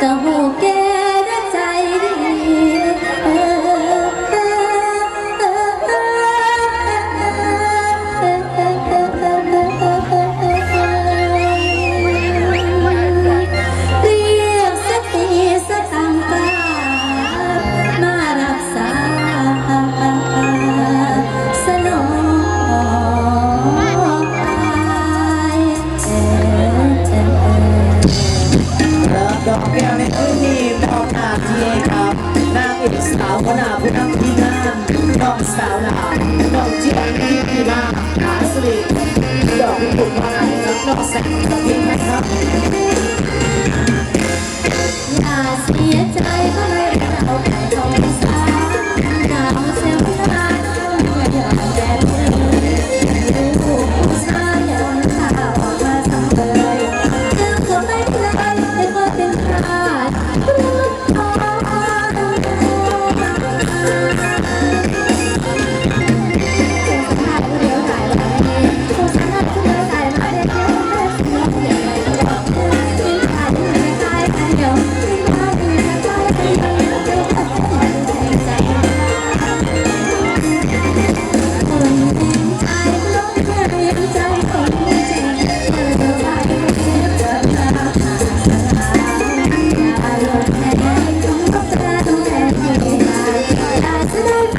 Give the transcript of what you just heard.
等我。 ที่เอกับนางเอกสาวหัหน้าผู้นำที่นั่งน้องสาวหน้าน้องเจี๊ยบที่พี่มาหาสลิดดอกพิกุลมาไหนน้องแสงที่ไหนครับ